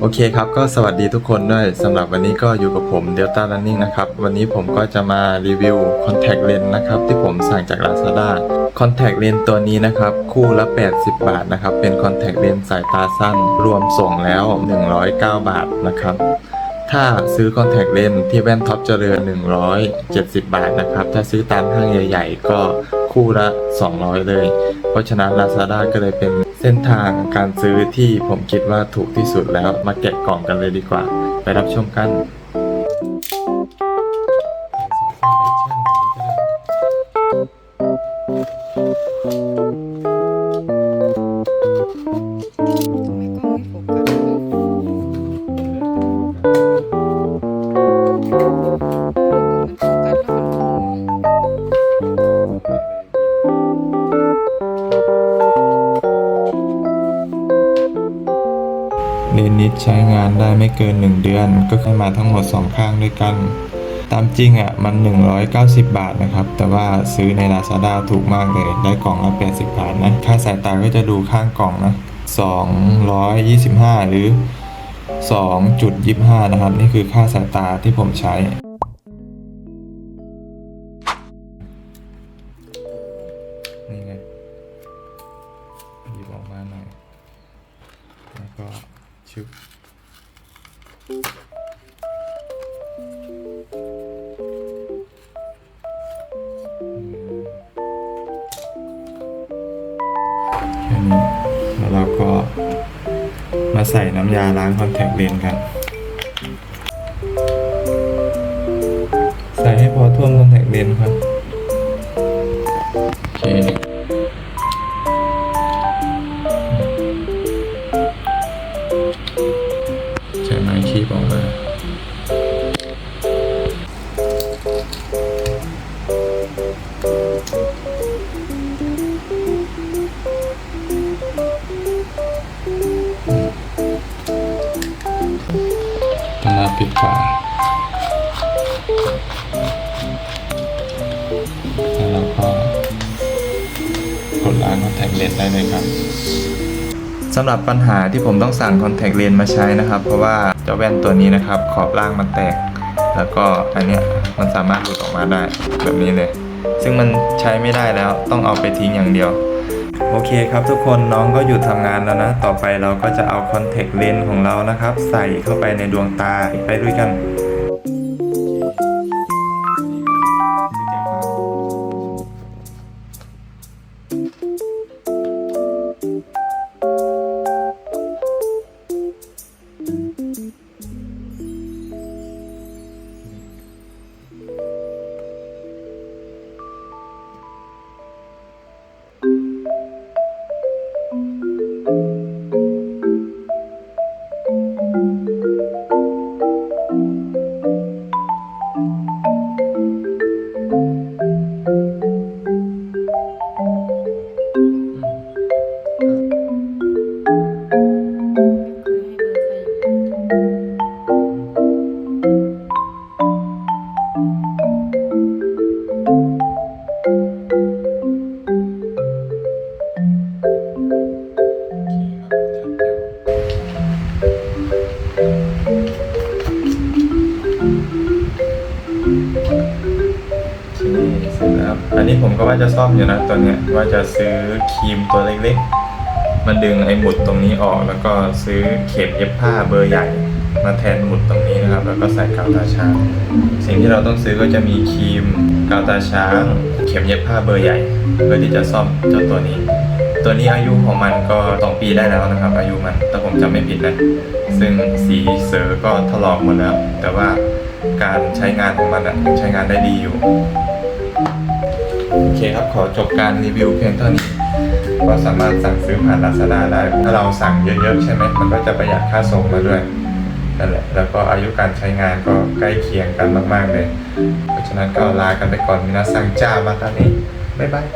โอเคครับก็สวัสดีทุกคนด้วยสำหรับวันนี้ก็อยู่กับผม Delta Running นะครับ วันนี้ผมก็จะมารีวิว Contact Lens นะครับ ที่ผมสั่งจาก Lazada Contact Lens ตัวนี้นะครับ คู่ละ 80 บาทนะครับ เป็น Contact Lens สายตาสั้น รวมส่งแล้ว 109 บาทนะครับ ถ้าซื้อ Contact Lens ที่แว่นท็อปเจริญ 170 บาทนะครับ ถ้าซื้อตามห้างใหญ่ ๆ ก็คู่ละ 200 เลย เพราะฉะนั้น Lazada ก็เลยเป็น ส้นทางการซื้อที่ผมคิดว่าถูกที่สุดแล้วมาแกะกล่องกันเลยดีกว่า ไปรับชมกัน เลนนิดใช้งานได้ไม่เกิน 1 เดือน ก็ขึ้นมาทั้งหมด 2 ข้างด้วยกัน ตามจริงอะมัน 190 บาทนะครับ แต่ว่าซื้อใน Lazada ถูกมากเลย ได้กล่องละ80 บาทนะ ค่าสายตาก็จะดูข้างกล่องนะ 225 หรือ 2.25 นะครับ นี่คือค่าสายตาที่ผมใช้นี่ไงหยิบออกมาหน่อย แล้วก็ ชึบแค่นี้แล้วเราก็มาใส่น้ำยาล้างคอนแทคเลนส์กัน ใส่ให้พอท่วมคอนแทคเลนส์ครับโอเค ปิดฝาแล้วเราก็กดล้างคอนแทคเลนส์ได้เลยครับสำหรับปัญหาที่ผมต้องสั่งคอนแทคเลนส์มาใช้นะครับ เพราะว่าเจ้าแว่นตัวนี้นะครับ ขอบล่างมันแตก แล้วก็อันเนี้ยมันสามารถหลุดออกมาได้แบบนี้เลย ซึ่งมันใช้ไม่ได้แล้วต้องเอาไปทิ้งอย่างเดียว โอเคครับทุกคนน้องก็หยุดทำงานแล้วนะ ต่อไปเราก็จะเอาคอนแทคเลนส์ของเรานะครับ ใส่เข้าไปในดวงตาไปด้วยกัน นี่เสร็จแล้วอันนี้ผมก็ว่าจะซ่อมอยู่นะตัวเนี้ยว่าจะซื้อครีมตัวเล็กๆมันดึงไอ้หมุดตรงนี้ออกแล้วก็ซื้อเข็มเย็บผ้าเบอร์ใหญ่มาแทนหมุดตรงนี้นะครับ แล้วก็ใส่กาวตาช้าง สิ่งที่เราต้องซื้อก็จะมีครีมกาวตาช้าง เข็มเย็บผ้าเบอร์ใหญ่ เพื่อที่จะซ่อมเจ้าตัวนี้ ตัวนี้อายุของมันก็สองปีได้แล้วนะครับ อายุมันถ้าผมจำไม่ผิดนะ ซึ่งสีเสือก็ถลอกหมดแล้ว แต่ว่า การใช้งานของมันอะยังใช้งานได้ดีอยู่ โอเคครับขอจบการรีวิวเพียงเท่านี้ก็สามารถสั่งซื้อผ่าน Lazada ได้ ถ้าเราสั่งเยอะๆใช่ไหมมันก็จะประหยัดค่าส่งมาด้วยนั่นแหละแล้วก็อายุการใช้งานก็ใกล้เคียงกันมาก ๆ เลย เพราะฉะนั้นก็ลากันไปก่อนมินาซังจ้ามาตอนนี้ บ๊ายบาย